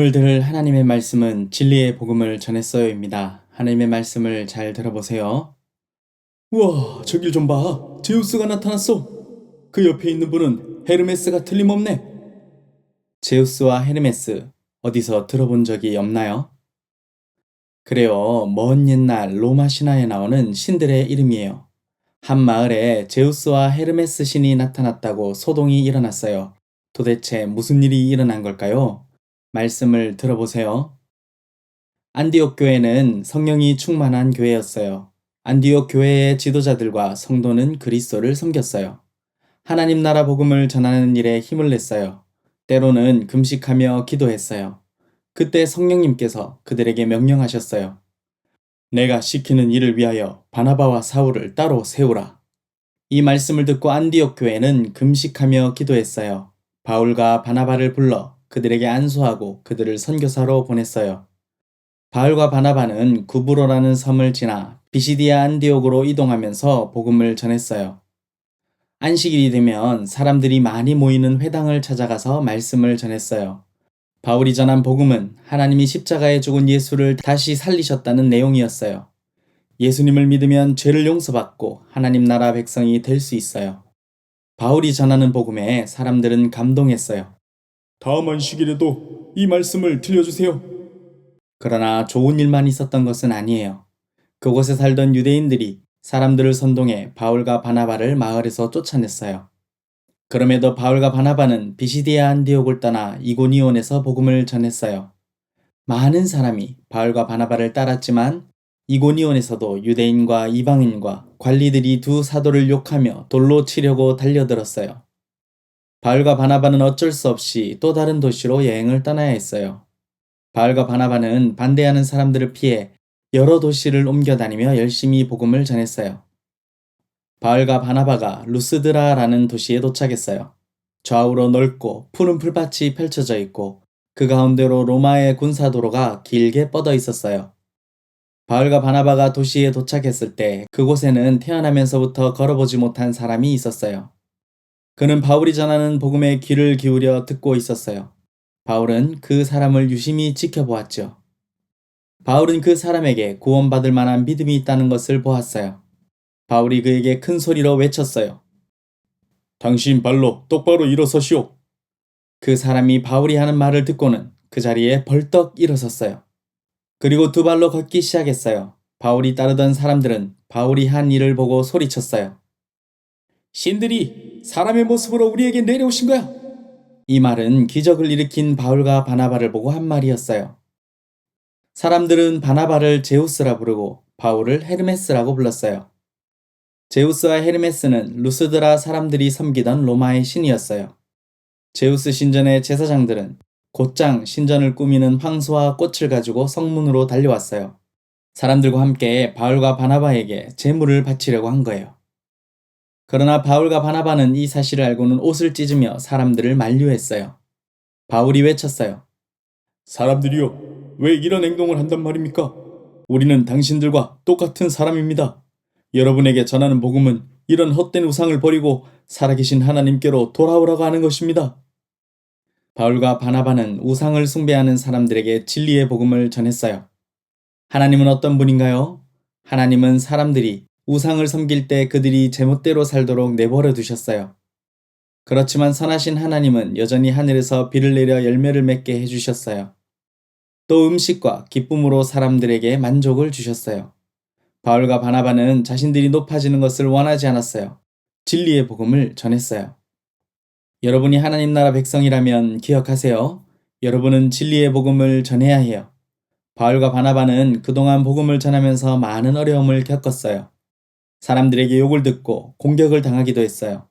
오늘 들을 하나님의 말씀은 진리의 복음을 전했어요입니다. 하나님의 말씀을 잘 들어보세요. 우와, 저길 좀 봐. 제우스가 나타났어. 그 옆에 있는 분은 헤르메스가 틀림없네. 제우스와 헤르메스, 어디서 들어본 적이 없나요? 그래요. 먼 옛날 로마 신화에 나오는 신들의 이름이에요. 한 마을에 제우스와 헤르메스 신이 나타났다고 소동이 일어났어요. 도대체 무슨 일이 일어난 걸까요? 말씀을 들어보세요. 안디옥 교회는 성령이 충만한 교회였어요. 안디옥 교회의 지도자들과 성도는 그리스도를 섬겼어요. 하나님 나라 복음을 전하는 일에 힘을 냈어요. 때로는 금식하며 기도했어요. 그때 성령님께서 그들에게 명령하셨어요. 내가 시키는 일을 위하여 바나바와 사울을 따로 세우라. 이 말씀을 듣고 안디옥 교회는 금식하며 기도했어요. 바울과 바나바를 불러 그들에게 안수하고 그들을 선교사로 보냈어요. 바울과 바나바는 구브로라는 섬을 지나 비시디아 안디옥으로 이동하면서 복음을 전했어요. 안식일이 되면 사람들이 많이 모이는 회당을 찾아가서 말씀을 전했어요. 바울이 전한 복음은 하나님이 십자가에 죽은 예수를 다시 살리셨다는 내용이었어요. 예수님을 믿으면 죄를 용서받고 하나님 나라 백성이 될 수 있어요. 바울이 전하는 복음에 사람들은 감동했어요. 다음 안식일에도 이 말씀을 들려주세요. 그러나 좋은 일만 있었던 것은 아니에요. 그곳에 살던 유대인들이 사람들을 선동해 바울과 바나바를 마을에서 쫓아냈어요. 그럼에도 바울과 바나바는 비시디아 안디옥을 떠나 이고니온에서 복음을 전했어요. 많은 사람이 바울과 바나바를 따랐지만 이고니온에서도 유대인과 이방인과 관리들이 두 사도를 욕하며 돌로 치려고 달려들었어요. 바울과 바나바는 어쩔 수 없이 또 다른 도시로 여행을 떠나야 했어요. 바울과 바나바는 반대하는 사람들을 피해 여러 도시를 옮겨 다니며 열심히 복음을 전했어요. 바울과 바나바가 루스드라라는 도시에 도착했어요. 좌우로 넓고 푸른 풀밭이 펼쳐져 있고 그 가운데로 로마의 군사도로가 길게 뻗어 있었어요. 바울과 바나바가 도시에 도착했을 때 그곳에는 태어나면서부터 걸어보지 못한 사람이 있었어요. 그는 바울이 전하는 복음에 귀를 기울여 듣고 있었어요. 바울은 그 사람을 유심히 지켜보았죠. 바울은 그 사람에게 구원받을 만한 믿음이 있다는 것을 보았어요. 바울이 그에게 큰 소리로 외쳤어요. 당신 발로 똑바로 일어서시오. 그 사람이 바울이 하는 말을 듣고는 그 자리에 벌떡 일어섰어요. 그리고 두 발로 걷기 시작했어요. 바울이 따르던 사람들은 바울이 한 일을 보고 소리쳤어요. 신들이 사람의 모습으로 우리에게 내려오신 거야. 이 말은 기적을 일으킨 바울과 바나바를 보고 한 말이었어요. 사람들은 바나바를 제우스라 부르고 바울을 헤르메스라고 불렀어요. 제우스와 헤르메스는 루스드라 사람들이 섬기던 로마의 신이었어요. 제우스 신전의 제사장들은 곧장 신전을 꾸미는 황소와 꽃을 가지고 성문으로 달려왔어요. 사람들과 함께 바울과 바나바에게 제물을 바치려고 한 거예요. 그러나 바울과 바나바는 이 사실을 알고는 옷을 찢으며 사람들을 만류했어요. 바울이 외쳤어요. 사람들이요, 왜 이런 행동을 한단 말입니까? 우리는 당신들과 똑같은 사람입니다. 여러분에게 전하는 복음은 이런 헛된 우상을 버리고 살아계신 하나님께로 돌아오라고 하는 것입니다. 바울과 바나바는 우상을 숭배하는 사람들에게 진리의 복음을 전했어요. 하나님은 어떤 분인가요? 하나님은 사람들이 우상을 섬길 때 그들이 제멋대로 살도록 내버려 두셨어요. 그렇지만 선하신 하나님은 여전히 하늘에서 비를 내려 열매를 맺게 해주셨어요. 또 음식과 기쁨으로 사람들에게 만족을 주셨어요. 바울과 바나바는 자신들이 높아지는 것을 원하지 않았어요. 진리의 복음을 전했어요. 여러분이 하나님 나라 백성이라면 기억하세요. 여러분은 진리의 복음을 전해야 해요. 바울과 바나바는 그동안 복음을 전하면서 많은 어려움을 겪었어요. 사람들에게 욕을 듣고 공격을 당하기도 했어요.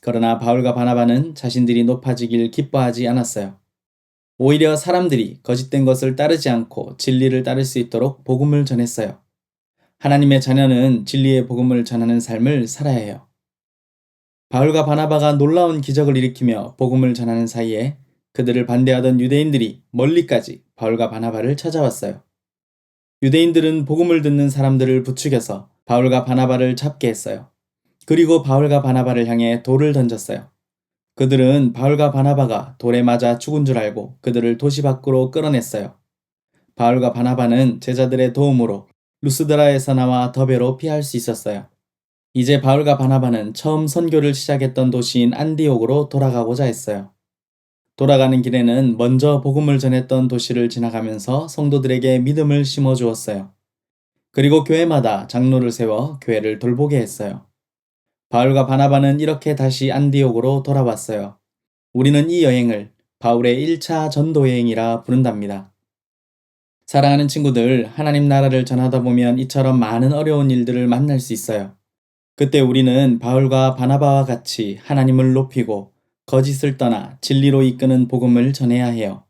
그러나 바울과 바나바는 자신들이 높아지길 기뻐하지 않았어요. 오히려 사람들이 거짓된 것을 따르지 않고 진리를 따를 수 있도록 복음을 전했어요. 하나님의 자녀는 진리의 복음을 전하는 삶을 살아야 해요. 바울과 바나바가 놀라운 기적을 일으키며 복음을 전하는 사이에 그들을 반대하던 유대인들이 멀리까지 바울과 바나바를 찾아왔어요. 유대인들은 복음을 듣는 사람들을 부추겨서 바울과 바나바를 잡게 했어요. 그리고 바울과 바나바를 향해 돌을 던졌어요. 그들은 바울과 바나바가 돌에 맞아 죽은 줄 알고 그들을 도시 밖으로 끌어냈어요. 바울과 바나바는 제자들의 도움으로 루스드라에서 나와 더베로 피할 수 있었어요. 이제 바울과 바나바는 처음 선교를 시작했던 도시인 안디옥으로 돌아가고자 했어요. 돌아가는 길에는 먼저 복음을 전했던 도시를 지나가면서 성도들에게 믿음을 심어 주었어요. 그리고 교회마다 장로를 세워 교회를 돌보게 했어요. 바울과 바나바는 이렇게 다시 안디옥으로 돌아왔어요. 우리는 이 여행을 바울의 1차 전도 여행이라 부른답니다. 사랑하는 친구들, 하나님 나라를 전하다 보면 이처럼 많은 어려운 일들을 만날 수 있어요. 그때 우리는 바울과 바나바와 같이 하나님을 높이고 거짓을 떠나 진리로 이끄는 복음을 전해야 해요.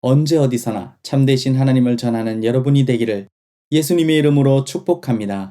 언제 어디서나 참되신 하나님을 전하는 여러분이 되기를 예수님의 이름으로 축복합니다.